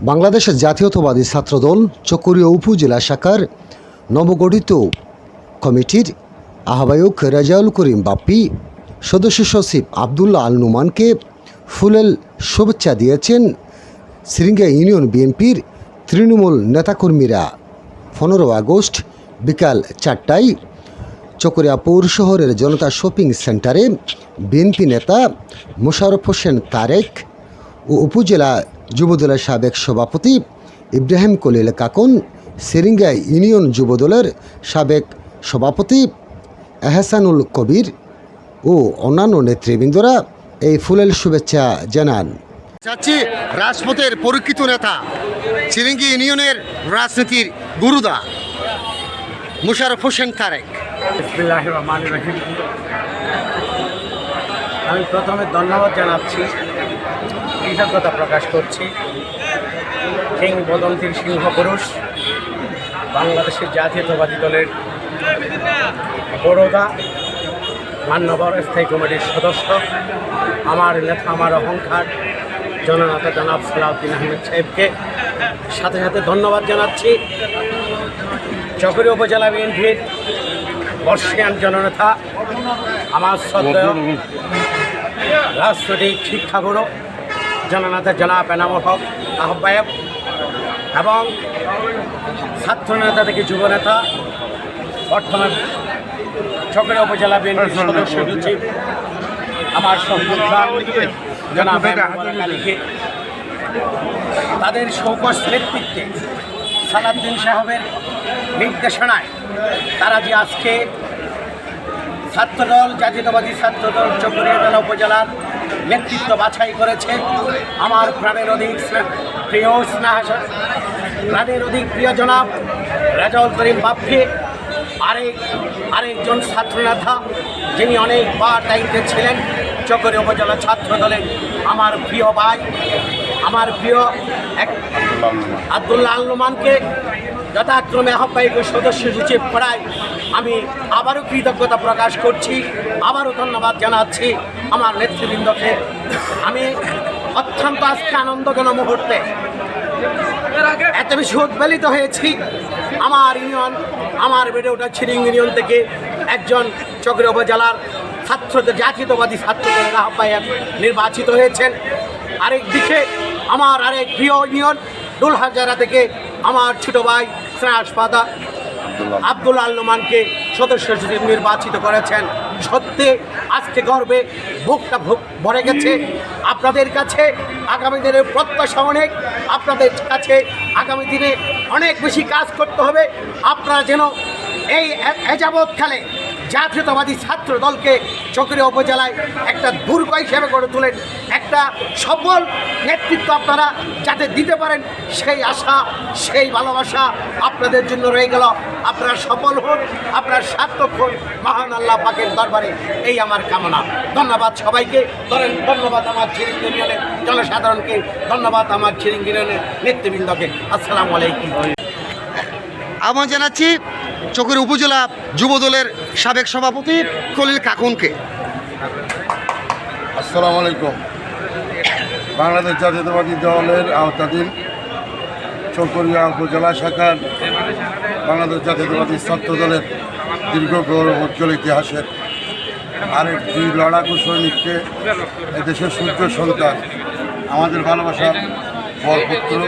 বাংলাদেশের জাতীয়তাবাদী ছাত্রদল চকরিয়া উপজেলা শাখার নবগঠিত কমিটির আহ্বায়ক রেজাউল করিম বাপ্পি, সদস্য সচিব আবদুল্লাহ আল নুমানকে ফুলেল শুভেচ্ছা দিয়েছেন সিরিঙ্গা ইউনিয়ন বিএনপির তৃণমূল নেতাকর্মীরা। পনেরো আগস্ট বিকাল চারটায় চকরিয়া পৌর শহরের জনতা শপিং সেন্টারে বিএনপি নেতা মোশারফ হোসেন তারেক ও উপজেলা যুবদলের সাবেক সভাপতি ইব্রাহিম কলিল কাকুন সেরিঙ্গা ইউনিয়ন যুবদলের সাবেক সভাপতি এহসানুল কবির ও অন্যান্য নেতৃবৃন্দরা এই ফুলেল শুভেচ্ছা জানান। চাচ্ছি রাজপথের পরীক্ষিত নেতা চিরিঙ্গি ইউনিয়নের রাজনীতির গুরুদা মুশারফ হোসেন তারেক। বিসমিল্লাহির রহমানির রহিম। আমি প্রথমে ধন্যবাদ জানাচ্ছি কৃতজ্ঞতা প্রকাশ করছি। কিংবদন্তির সিংহ পুরুষ বাংলাদেশের জাতীয়তাবাদী দলের বড়োদা মান্যবর স্থায়ী কমিটির সদস্য, আমার নেতা, আমার অহংকার জননেতা জনাব সালাউদ্দিন আহমেদ সাহেবকে সাথে সাথে ধন্যবাদ জানাচ্ছি। চকরি উপজেলা বিএনপির বর্ষিয়ান জননেতা, আমার শ্রদ্ধেয় রাজনৈতিক শিক্ষাগুরু জননেতা জনাব এনামুল হক আহ্বায়ক এবং ছাত্রনেতা থেকে যুবনেতা বর্তমান চকরি উপজেলা বিএনপির সদস্য সচিব আমার সহযোদ্ধা জনাব মোবারক আলীকে তাদের সৌকস নেতৃত্বে সালাদ্দিন সাহেবের নির্দেশনায় তারা যে আজকে ছাত্রদল জাতীয়তাবাদী ছাত্রদল চকরিয়া জেলা উপজেলার নেতৃত্ব বাছাই করেছে আমার প্রাণের অধিক প্রিয় স্নেহাসা প্রাণের অধিক প্রিয় জনাব রাজাউল করিম বাপ্পি, আরেক আরেকজন ছাত্রনেতা যিনি অনেকবার দায়িত্বে ছিলেন চকরি উপজেলা ছাত্র দলের আমার প্রিয় ভাই, আমার প্রিয় এক আবদুল্লাহ আল্লুমানকে যথাক্রমে আহ্বায়ক সদস্য সচিব করায় আমি আবারও কৃতজ্ঞতা প্রকাশ করছি। আবারও ধন্যবাদ জানাচ্ছি আমার নেতৃবৃন্দকে আমি অত্যন্ত আজকে আনন্দঘন মুহূর্তে এত বেশি উদ্বেলিত হয়েছি। আমার ইউনিয়ন আমার বেড়ে ওঠা ছিরিং ইউনিয়ন থেকে একজন চক্র উপজেলার ছাত্রদের জাতীয়তাবাদী ছাত্রদের আহ্বায়ক নির্বাচিত হয়েছেন। আরেক দিকে আমার আরেক প্রিয় ইউনিয়ন ডুলহাজারা থেকে আমার ছোট ভাই স্নেহাস পাদা আব্দুল আল্লুমানকে সদস্য সচিব নির্বাচিত করেছেন। সত্যি আজকে গর্বে ভোগটা ভোগ ভরে গেছে। আপনাদের কাছে আগামী দিনের প্রত্যাশা অনেক। আপনাদের কাছে আগামী দিনে অনেক বেশি কাজ করতে হবে। আপনারা যেন এই এজাবৎকালে কালে জাতীয়তাবাদী ছাত্র দলকে চকরি উপজেলায় একটা দুর্গ হিসেবে গড়ে তোলেন। একটা সফল নেতৃত্ব আপনারা যাতে দিতে পারেন সেই আশা সেই ভালোবাসা আপনাদের জন্য রয়ে গেল। আপনারা সফল হন আপনার সার্থক হন মহান আল্লাহ পাকের দরবারে এই আমার কামনা। ধন্যবাদ সবাইকে। ধরেন ধন্যবাদ আমার ছিরিং ইউনিয়নের জনসাধারণকে ধন্যবাদ আমার ছিরিং ইউনিয়নের নেতৃবৃন্দকে। আসসালামু আলাইকুম। আহ্বান জানাচ্ছি চকের উপজেলা যুবদলের সাবেক সভাপতি কলিল কাকুনকে। আসসালামু আলাইকুম। বাংলাদেশ জাতীয়তাবাদী দলের আওতাধীন চকরিয়া উপজেলা শাখার বাংলাদেশ জাতীয়তাবাদী ছাত্র দলের দীর্ঘ গৌরব উজ্জ্বল ইতিহাসের আরেক দুই লড়াকু সৈনিককে এদেশের সূর্য সন্তান, আমাদের ভালোবাসার বরপুত্র,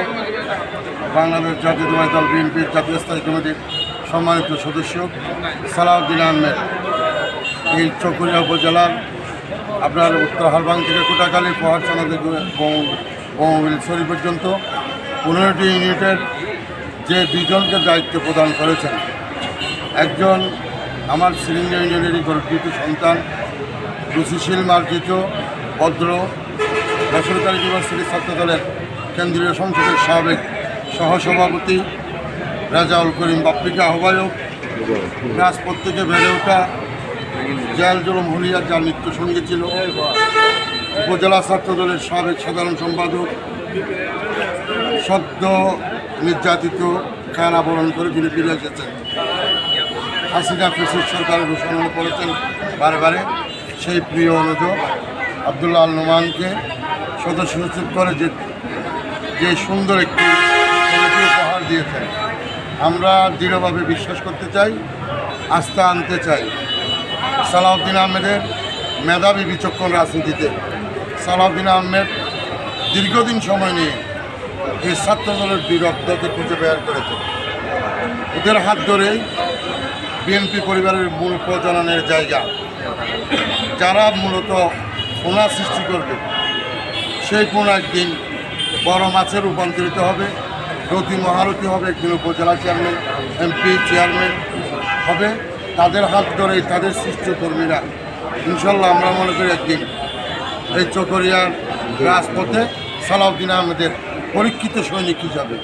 বাংলাদেশ জাতীয়তাবাদী দল বিএনপির জাতীয় স্থায়ী কমিটির সম্মানিত সদস্য সালাউদ্দিন আহমেদ। এই চকরিয়া উপজেলার আপনার উত্তর হালবাং থেকে কোটাকালী পাহাড় চানা থেকে শরীর পর্যন্ত পনেরোটি ইউনিটের যে দুইজনকে দায়িত্ব প্রদান করেছেন, একজন আমার সিলিন্ডার ইঞ্জিনিয়ারিং গর্বিত সন্তান রুচিশীল মার্জিত, ভদ্র, বেসরকারি ইউনিভার্সিটি ছাত্র দলের কেন্দ্রীয় সংসদের সাবেক সহসভাপতি রাজাউল করিম বাপ্পিকা আহ্বায়ক, রাজপথ থেকে বেড়ে ওঠা জয়াল জলম হুলিয়ার যার মৃত্যু সঙ্গে ছিল। উপজেলা ছাত্র দলের সাবেক সাধারণ সম্পাদক, সদ্য নির্যাতিত কারাবরণ করে যিনি ফিরে এসেছেন। হাসিনা ফিসির সরকারের ঘোষণা করেছেন বারে সেই প্রিয় অনুজ আবদুল্লাহ আল নোমানকে সদস্য সচিব করে যে যে সুন্দর একটি উপহার দিয়েছেন। আমরা দৃঢ়ভাবে বিশ্বাস করতে চাই, আস্থা আনতে চাই। সালাউদ্দিন আহমেদের মেধাবী বিচক্ষণ রাজনীতিতে। সালাউদ্দিন আহমেদ দীর্ঘদিন সময় নিয়ে এই ছাত্র দলের বিরক্তকে খুঁজে বের করেছে। এদের হাত ধরেই বিএনপি পরিবারের মূল প্রজননের জায়গা। যারা মূলত পোনা সৃষ্টি করবে, সেই পোনা একদিন বড় মাছে রূপান্তরিত হবে। রতি মহারতি হবে, একদিন উপজেলা চেয়ারম্যান এমপি চেয়ারম্যান হবে। তাদের হাত ধরে তাদের সৃষ্ট কর্মীরা। ইনশাল্লাহ আমরা মনে করি একদিন এই চকরিয়ার রাজপথে সালাউদ্দিন আহমেদের পরীক্ষিত সৈনিক হিসাবে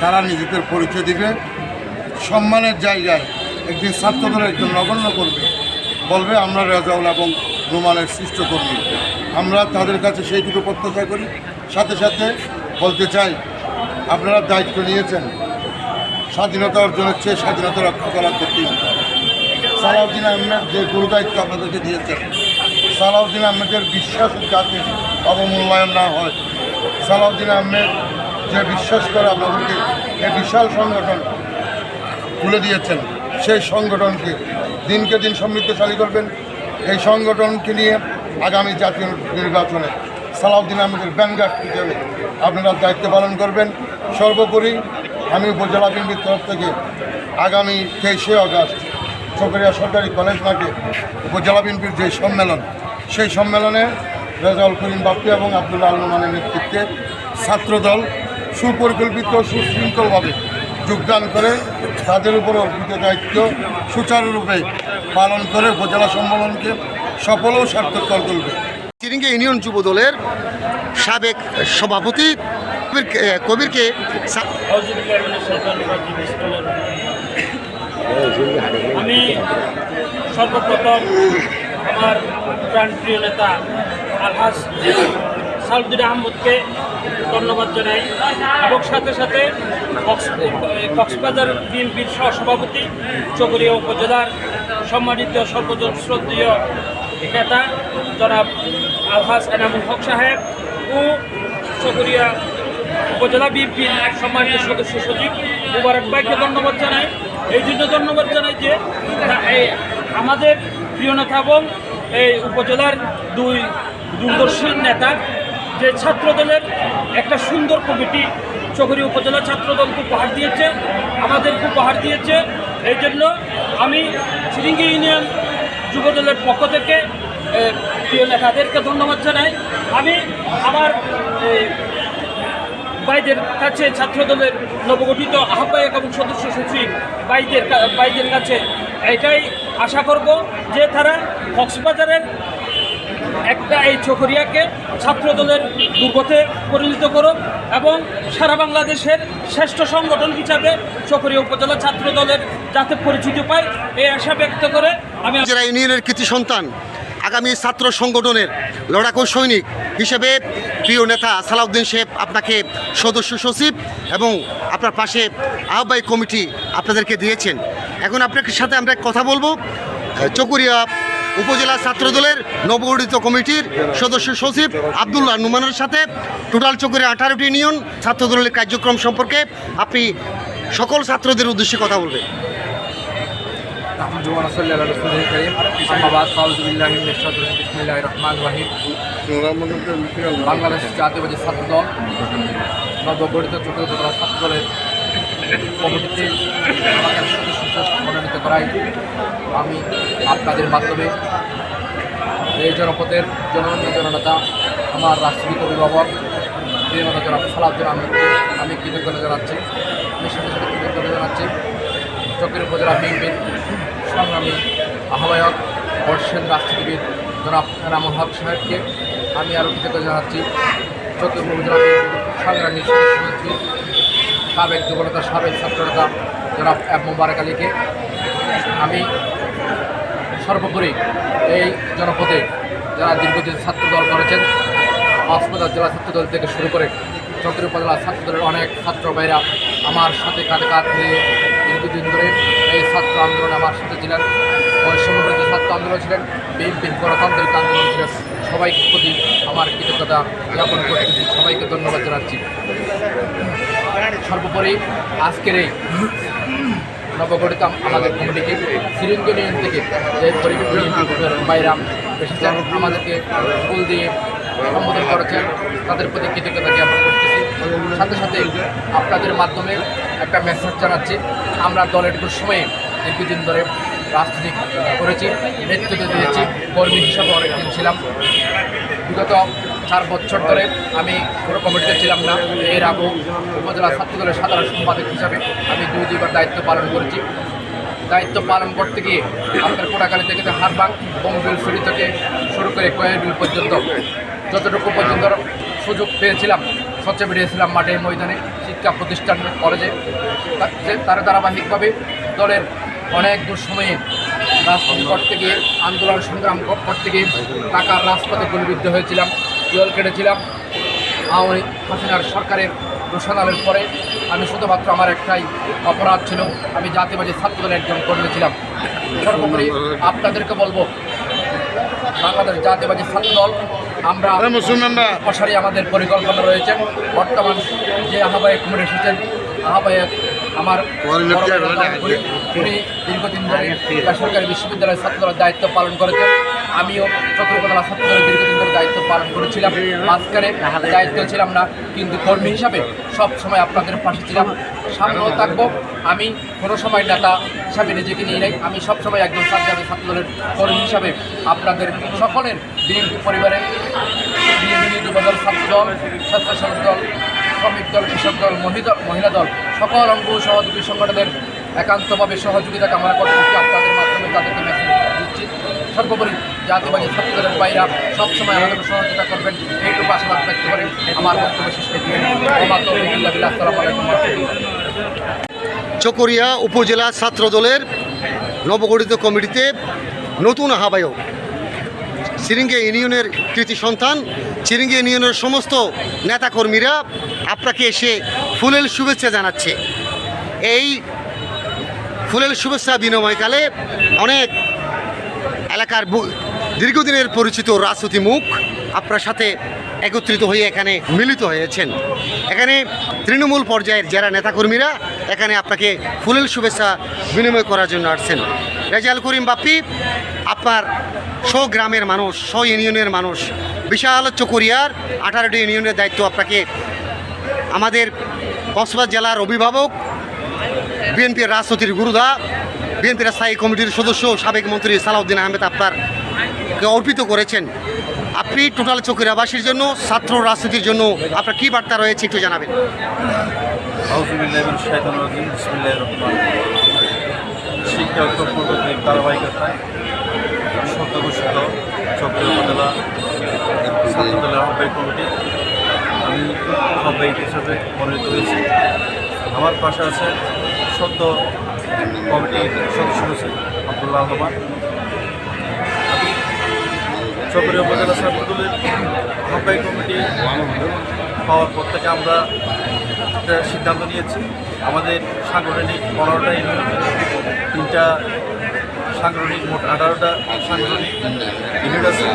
তারা নিজেদের পরিচয় দিবে, সম্মানের জায়গায় একদিন ছাত্রদলের একজন নগণ্য করবে বলবে, আমরা রেজাউল এবং রুমানের সৃষ্ট কর্মী। আমরা তাদের কাছে সেইটুকু প্রত্যাশা করি। সাথে সাথে বলতে চাই, আপনারা দায়িত্ব নিয়েছেন। স্বাধীনতা অর্জনের চেয়ে স্বাধীনতা রক্ষা করার ক্ষেত্রে সালাউদ্দিন আহমেদ যে গুরু দায়িত্ব আপনাদেরকে দিয়েছেন সালাউদ্দিন আহমেদের বিশ্বাস যাতে অবমূল্যায়ন না হয়। সালাউদ্দিন আহমেদ যে বিশ্বাস করে আপনাদেরকে এই বিশাল সংগঠন তুলে দিয়েছেন, সেই সংগঠনকে দিনকে দিন সমৃদ্ধশালী করবেন। এই সংগঠনকে নিয়ে আগামী জাতীয় নির্বাচনে সালাউদ্দিন আহমেদের ব্যানগার্ড হিসেবে আপনারা দায়িত্ব পালন করবেন। সর্বোপরি আমি উপজেলা বিএনপির তরফ থেকে আগামী তেইশে আগস্ট চকরিয়া সরকারি কলেজ মাঠে উপজেলা বিএনপির যে সম্মেলন সেই সম্মেলনে রেজাউল করিম বাপ্পি এবং আব্দুল আলমানের নেতৃত্বে ছাত্রদল সুপরিকল্পিত সুশৃঙ্খলভাবে যোগদান করে তাদের উপর অর্পিত দায়িত্ব সুচারুরূপে পালন করে উপজেলা সম্মেলনকে সফল ও সার্থকর করবে। চিরিঙ্গি ইউনিয়ন যুব দলের সাবেক সভাপতি কবির- কবিরকে আমি সর্বপ্রথম আমার প্রাণপ্রিয় নেতা আলহাজ সালুদ্দিন আহমদকে ধন্যবাদ জানাই। এবং সাথে সাথে কক্স- কক্সবাজার বিএনপির সহসভাপতি, চকরিয়া উপজেলার সম্মানিত সর্বজন শ্রদ্ধেয় নেতা জনাব আলহাজ এনামুল হক সাহেব ও চকরিয়া উপজেলা বিএনপির সম্মানিত সদস্য সচিব মুবারক ভাইকে ধন্যবাদ জানাই। এই জন্য ধন্যবাদ জানাই যে আমাদের প্রিয় নেতা এবং এই উপজেলার দুই দূরদর্শী নেতা যে ছাত্রদলের একটা সুন্দর কমিটি চকরি উপজেলা ছাত্রদলকে উপহার দিয়েছে আমাদেরকে উপহার দিয়েছে। এই জন্য আমি চিরিঙ্গি ইউনিয়ন যুবদলের পক্ষ থেকে প্রিয় নেতাদেরকে ধন্যবাদ জানাই। আমি আমার এই, ভাইদের কাছে ছাত্রদলের নবগঠিত আহ্বায়ক এবং সদস্য সচিব বাইদের ভাইদের কাছে। এটাই আশা করব যে তারা কক্সবাজারের একটা এই চকরিয়াকে ছাত্রদলের দুর্গতে পরিণত করুক এবং সারা বাংলাদেশের শ্রেষ্ঠ সংগঠন হিসাবে চকরিয়া উপজেলা ছাত্রদলের যাতে পরিচিতি পায় এই আশা ব্যক্ত করে আমি ইউনিয়নের কৃতি সন্তান। আগামী ছাত্র সংগঠনের লড়াকু সৈনিক হিসেবে প্রিয় নেতা সালাউদ্দিন শেখ আপনাকে সদস্য সচিব এবং আপনার পাশে আহ্বায়ক কমিটি আপনাদেরকে দিয়েছেন। এখন আপনার সাথে আমরা কথা বলব। চকুরিয়া উপজেলা ছাত্রদলের নবগঠিত কমিটির সদস্য সচিব আবদুল্লাহ নুমানের সাথে টোটাল চকুরিয়া আঠারোটি ইউনিয়ন ছাত্রদলের কার্যক্রম সম্পর্কে আপনি সকল ছাত্রদের উদ্দেশ্যে কথা বলবেন। আজুয়ান আসল্লাহ রসুল করিম আহমাবাদ ফাউজুল্লাহিম বিসমিল্লাহ রহমান রাহিম বাংলাদেশ জাতীয়বাদী ছাত্র দল নবগঠিত চতুর্থ ছাত্র দলের মনোনীত করাই আমি আপনাদের মাধ্যমে এই জনপদের জনগণের জননেতা, আমার রাষ্ট্রীয় অভিভাবক প্রিয়নতা জনাব সালাউদ্দিন আহমেদকে আমি কৃতজ্ঞতা জানাচ্ছি। আমি সাথে সাথে কৃতজ্ঞতা জানাচ্ছি। চকের উপজেলা বিএনপির সংগ্রামী আহ্বায়ক বর্ষের রাজনীতিবিদ জনাব রামুল হক সাহেবকে আমি আরও কৃতজ্ঞতা জানাচ্ছি। উপজেলা সংগ্রামী সদস্যমন্ত্রী, সাবেক যুবনেতা, সাবেক ছাত্রনেতা জনাব এব মুবারক আলীকে আমি সর্বোপরি এই জনপদে যারা দীর্ঘদিন ছাত্রদল করেছেন কক্সবাজার জেলা ছাত্রদল থেকে শুরু করে চক্রী উপজেলা ছাত্রদলের অনেক ছাত্র ভাইরা আমার সাথে কাঁধে কাঁধ মিলিয়ে দীর্ঘদিন ধরে এই ছাত্র আন্দোলনে আমার সাথে ছিলেন। বৈষম্যবিরোধী ছাত্র আন্দোলন ছিলেন, বিএনপির গণতান্ত্রিক আন্দোলন ছিলেন। সবাইকে প্রতি আমার কৃতজ্ঞতা জ্ঞাপন করতেছি। সবাইকে ধন্যবাদ জানাচ্ছি। সর্বোপরি আজকের এই নবগঠিত আম- আমাদের কমিটিকে সিরিঞ্জ ইউনিয়ন থেকে যে বাইরাম এসেছেন, আমাদেরকে ফুল দিয়ে সম্বোধন করেছেন। তাদের প্রতি কৃতজ্ঞতা জ্ঞাপন করতেছি। সাথে সাথে আপনাদের মাধ্যমে একটা মেসেজ জানাচ্ছি। আমরা দলের দুঃসময়ে দীর্ঘদিন ধরে রাজনীতি করেছি, নেতৃত্ব দিয়েছি, কর্মী হিসাবে অনেকদিন ছিলাম। বিগত চার বছর ধরে আমি কোনো কমিটিতে ছিলাম না। এর আগেও উপজেলা ছাত্র দলের সাধারণ সম্পাদক হিসাবে আমি দুই, দুইবার দায়িত্ব পালন করেছি। দায়িত্ব পালন করতে গিয়ে আপনার কোটাকালী থেকে হারবাং বঙ্গবিল ফেরি থেকে শুরু করে কয়েকবিল পর্যন্ত যতটুকু পর্যন্ত সুযোগ পেয়েছিলাম স্বচ্ছ বেরিয়েছিলাম মাঠে ময়দানে শিক্ষা প্রতিষ্ঠান কলেজে। তার ধারাবাহিকভাবে দলের অনেক দূর সময়ে রাজনীতি করতে গিয়ে, আন্দোলন সংগ্রাম কর- করতে গিয়ে টাকার রাজপথে গুলিবিদ্ধ হয়েছিলাম, জল কেটেছিলাম। আওয়ামী হাসিনার সরকারের ঘোষণালের পরে আমি শুধুমাত্র আমার একটাই অপরাধ ছিল, আমি জাতিবাদী ছাত্র দলের একজন কর্মী ছিলাম। সর্বোপরি আপনাদেরকে বলব, বাংলাদেশ জাতীয়বাদী ছাত্র দল আমরা প্রসারী আমাদের পরিকল্পনা রয়েছে। বর্তমান যে আহ্বায়ক কমিটি এসেছেন আহ্বায়ক আমার উনি- দীর্ঘদিন ধরে বেসরকারি বিশ্ববিদ্যালয়ের ছাত্র দায়িত্ব পালন করেছেন। আমিও চক্রকলা ছাত্র দলের দীর্ঘদিন ধরে দায়িত্ব পালন করেছিলাম। মাঝখানে দায়িত্ব ছিলাম না কিন্তু কর্মী হিসাবে সব সময় আপনাদের পাশে ছিলাম। সামনেও থাকব আমি কোনো সময় নেতা হিসাবে নিজেকে নিয়ে নেই। আমি সবসময় একজন ছাত্রী ছাত্র দলের কর্মী হিসাবে আপনাদের সকলের বিএনপি পরিবারের বিএনপি যুবদল ছাত্র দল, স্বেচ্ছাসেবক দল, শ্রমিক দল, কৃষক দল মহিলা দল, সকল অঙ্গ সহযোগী সংগঠনের একান্তভাবে সহযোগিতা কামনা করতেছি। আপনাদের মাধ্যমে তাদেরকে মেসেজ দিচ্ছি। সর্বোপরি জাতীয়বাদী ছাত্র দলের বাইরা সবসময় আমাদের সহযোগিতা করবেন। এইটুকু আশীর্বাদ ব্যক্ত করে আমার বক্তব্য শেষ করছি। আসসালামু। চকরিয়া উপজেলা ছাত্র দলের নবগঠিত কমিটিতে নতুন আহ্বায়ক। সিরিঙ্গে ইউনিয়নের কৃতি সন্তান, সিরিঙ্গে ইউনিয়নের সমস্ত নেতাকর্মীরা আপনাকে এসে ফুলেল শুভেচ্ছা জানাচ্ছে। এই ফুলেল শুভেচ্ছা বিনিময়কালে অনেক এলাকার দীর্ঘদিনের পরিচিত রাজনীতি মুখ আপনার সাথে একত্রিত হয়ে এখানে মিলিত হয়েছেন। এখানে তৃণমূল পর্যায়ের যারা নেতাকর্মীরা এখানে আপনাকে ফুলেল শুভেচ্ছা বিনিময় করার জন্য আসছেন। রেজাল করিম বাপ্পি, আপনার শ গ্রামের মানুষ শ ইউনিয়নের মানুষ, বিশাল চকরিয়ার আঠারোটি ইউনিয়নের দায়িত্ব আপনাকে আমাদের কক্সবাজার জেলার অভিভাবক, বিএনপির রাজনীতির গুরুদা, বিএনপির স্থায়ী কমিটির সদস্য, সাবেক মন্ত্রী সালাউদ্দিন আহমেদ আপনার কে অর্পিত করেছেন। আপনি টোটাল চকিরাবাসীর জন্য, ছাত্র রাজনীতির জন্য আপনার কী বার্তা রয়েছে একটু জানাবেন? শিক্ষা কমিটি। আমি আহ্বায়ক হিসাবে মনোনীত হয়েছি। আমার পাশে আছে সদ্য কমিটির সদস্য রয়েছে আবদুল্লাহ রহমান আমি চকরিয়া উপজেলা ছাত্র দলের আহ্বায়ক কমিটি পাওয়ার পর থেকে আমরা একটা সিদ্ধান্ত নিয়েছি। আমাদের সাংগঠনিক পনেরোটা ইউনিয়ন, তিনটা সাংগঠনিক, মোট আঠারোটা সাংগঠনিক ইউনিট আছে।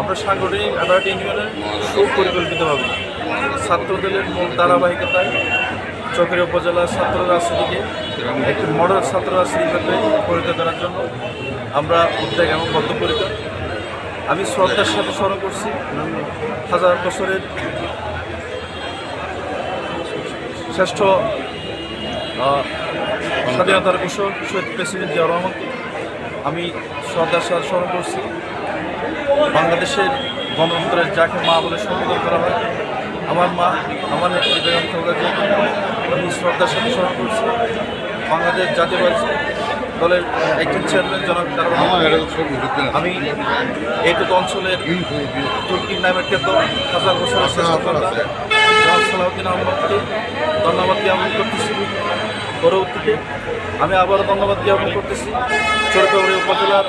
আমরা সাংগঠনিক আঠারোটি ইউনিয়নের সুপরিকল্পিতভাবে ছাত্রদলের মূল ধারাবাহিকতায় চকের উপজেলা ছাত্র রাজনীতিকে একটি মডেল ছাত্র রাজনীতি হিসেবে পরিণত করার জন্য আমরা উদ্যোগ এবং বদ্ধপরিকর আমি শ্রদ্ধার সাথে স্মরণ করছি। হাজার বছরের শ্রেষ্ঠ স্বাধীনতার ঘোষক শহীদ প্রেসিডেন্ট জিয়া রহমানকে আমি শ্রদ্ধার সাথে স্মরণ করছি। বাংলাদেশের গণতন্ত্রের যাকে মা বলে সম্বোধন করা হয়, আমার মা, আমার নেত্রী বেগম আমি শ্রদ্ধার সাথে স্মরণ করছি। বাংলাদেশ জাতীয়বাদী দলের একজন চেয়ারম্যান জনাব। আমি এইটুকু অঞ্চলের তুর্কির নামের ক্ষেত্র হাজার বছরের শ্রেষ্ঠ সালাউদ্দিন আহমদকে ধন্যবাদ জ্ঞাপন করতেছি। পরবর্তীতে আমি আবারও ধন্যবাদ জ্ঞাপন করতেছি। চরিতবাড়ি উপজেলার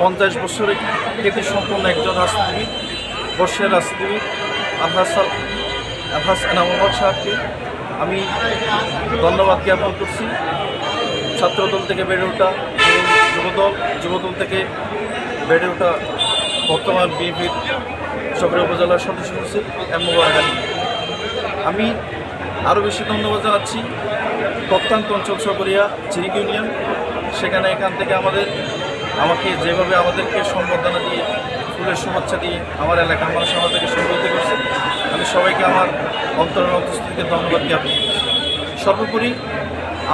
পঞ্চাশ বছরের খ্যাতি সম্পন্ন একজন রাজনীতিবিদ বর্ষের রাজনীতিবিদ আলহাস আলহাস এনামুল সাহেবকে আমি ধন্যবাদ জ্ঞাপন করছি। ছাত্রদল থেকে বেড়ে ওঠা যুবদল যুবদল থেকে বেড়ে ওঠা বর্তমান বিএনপির চক্রিয়া উপজেলার সদস্য সচিব এম মোবারক আলী। আমি আরও বেশি ধন্যবাদ জানাচ্ছি প্রত্যন্ত অঞ্চল চকরিয়া চিরিক ইউনিয়ন। সেখানে এখান থেকে আমাদের, আমাকে যেভাবে আমাদেরকে সম্বর্ধনা দিয়ে, ফুলের শুভেচ্ছা দিয়ে আমার এলাকার মানুষ আমাদেরকে সম্বোধিত করছে, আমি সবাইকে আমার অন্তরের থেকে ধন্যবাদ জ্ঞাপন সর্বোপরি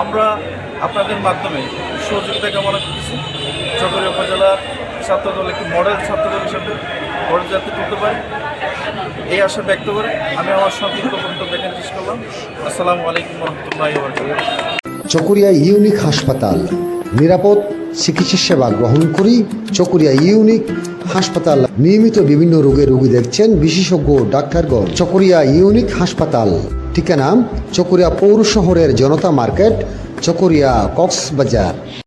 আমরা আপনাদের মাধ্যমে সহযোগিতা কামনা করতেছি। চকরিয়া উপজেলার ছাত্রদল একটি মডেল ছাত্রদল হিসেবে গড়ে যাতে তুলতে পারি। এই আশা ব্যক্ত করে আমি আমার সংক্ষিপ্ত বক্তব্য এখানে শেষ করলাম। আসসালামু আলাইকুম রহমতুল্লাহ চকরিয়া ইউনিক হাসপাতাল, নিরাপদ চিকিৎসা সেবা গ্রহণ করি চকরিয়া ইউনিক হাসপাতাল। নিয়মিত বিভিন্ন রোগের রোগী দেখছেন বিশেষজ্ঞ ডাক্তারগণ। চকরিয়া ইউনিক হাসপাতাল। ঠিকানা চকরিয়া পৌর শহরের জনতা মার্কেট চকরিয়া কক্সবাজার।